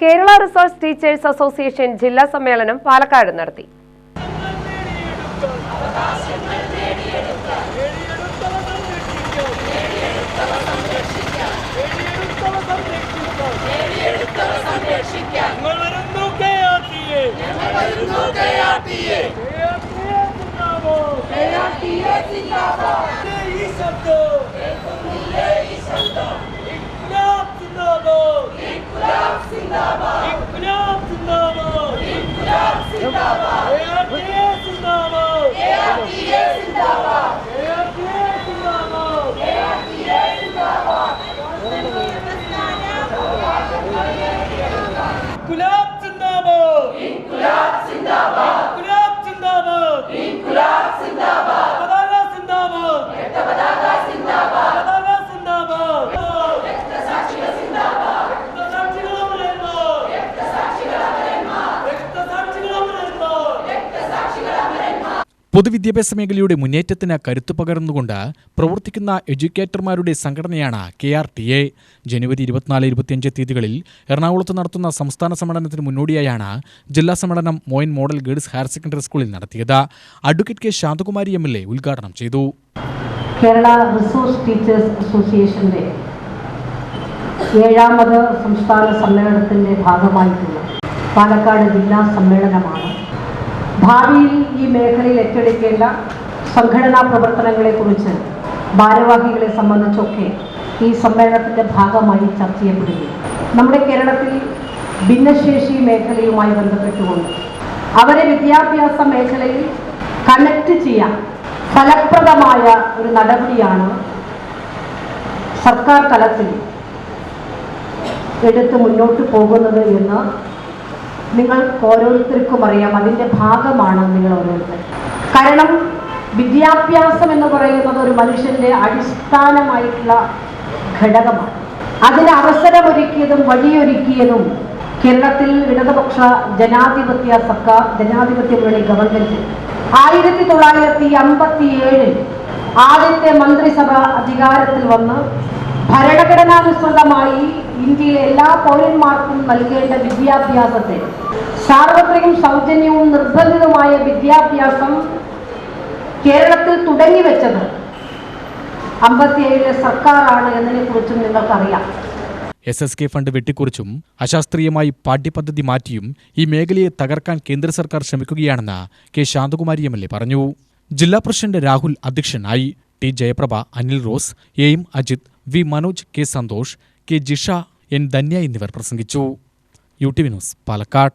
Kerala resource teachers association ജില്ലാ സമ്മേളനം പാലക്കാട് നടത്തി. ഈ ശബ്ദം. പൊതുവിദ്യാഭ്യാസ മേഖലയുടെ മുന്നേറ്റത്തിന് കരുത്തു പകർന്നുകൊണ്ട് പ്രവർത്തിക്കുന്ന എഡ്യൂക്കേറ്റർമാരുടെ സംഘടനയാണ് കെ ആർ ടി എ. ജനുവരി ഇരുപത്തിനാല് ഇരുപത്തിയഞ്ച് തീയതികളിൽ എറണാകുളത്ത് നടത്തുന്ന സംസ്ഥാന സമ്മേളനത്തിന് മുന്നോടിയായാണ് ജില്ലാ സമ്മേളനം Moyan model girls higher secondary സ്കൂളിൽ നടത്തിയത്. Advocate K. Shanthakumari M L A ഉദ്ഘാടനം ചെയ്തു. കേരള റിസോഴ്സ് ടീച്ചേഴ്സ് അസോസിയേഷന്റെ ഏഴാമത് സംസ്ഥാന സമ്മേളനത്തിന്റെ ഭാഗമായിട്ടുള്ള പാലക്കാട് ജില്ലാ സമ്മേളനമാണ് ഭാവിയിൽ ഈ മേഖലയിൽ ഏറ്റെടുക്കേണ്ട സംഘടനാ പ്രവർത്തനങ്ങളെക്കുറിച്ച് ഭാരവാഹികളെ സംബന്ധിച്ചൊക്കെ ഈ സമ്മേളനത്തിന്റെ ഭാഗമായി ചർച്ച ചെയ്യപ്പെടുന്നു. നമ്മുടെ കേരളത്തിൽ ഭിന്നശേഷി മേഖലയുമായി ബന്ധപ്പെട്ടുകൊണ്ട് അവരെ വിദ്യാഭ്യാസ മേഖലയിൽ കണക്ട് ചെയ്യാൻ ഫലപ്രദമായ ഒരു നടപടിയാണ് സർക്കാർ തലത്തിൽ എടുത്ത് മുന്നോട്ട് പോകുന്നത് എന്ന് നിങ്ങൾക്ക് ഓരോരുത്തർക്കും അറിയാം അതിന്റെ ഭാഗമാണ് നിങ്ങൾ ഓരോരുത്തർ കാരണം വിദ്യാഭ്യാസം എന്ന് പറയുന്നത് ഒരു മനുഷ്യന്റെ അടിസ്ഥാനമായിട്ടുള്ള ഘടകമാണ്. അതിന് അവസരമൊരുക്കിയതും വഴിയൊരുക്കിയതും കേരളത്തിൽ ഇടതുപക്ഷ ജനാധിപത്യ സർക്കാർ ജനാധിപത്യ മുന്നണി ഗവൺമെന്റ് ആയിരത്തി തൊള്ളായിരത്തി അമ്പത്തി ഏഴിൽ ആദ്യത്തെ മന്ത്രിസഭ അധികാരത്തിൽ വന്ന് ഭരണഘടനാനുസൃതമായി ഇന്ത്യയിലെ എല്ലാ പൗരന്മാർക്കും നൽകേണ്ട വിദ്യാഭ്യാസത്തെ സാർവത്രികവും സൗജന്യവും നിർബന്ധിതമായ വിദ്യാഭ്യാസം കേരളത്തിൽ തുടങ്ങി വെച്ചത് അമ്പത്തിയേഴിലെ സർക്കാരാണ് എന്നതിനെക്കുറിച്ചും നിങ്ങൾക്കറിയാം. എസ് എസ് കെ ഫണ്ട് വെട്ടിക്കുറിച്ചും അശാസ്ത്രീയമായി പാഠ്യപദ്ധതി മാറ്റിയും ഈ മേഖലയെ തകർക്കാൻ കേന്ദ്ര സർക്കാർ ശ്രമിക്കുകയാണെന്ന് K Shanthakumari M L A പറഞ്ഞു. ജില്ലാ പ്രസിഡന്റ് രാഹുൽ അധ്യക്ഷനായി T Jayaprabha Anil Rose A M Ajith V Manoj K Santhosh K Jisha N Dhanya എന്നിവർ പ്രസംഗിച്ചു. U T V news Palakkad.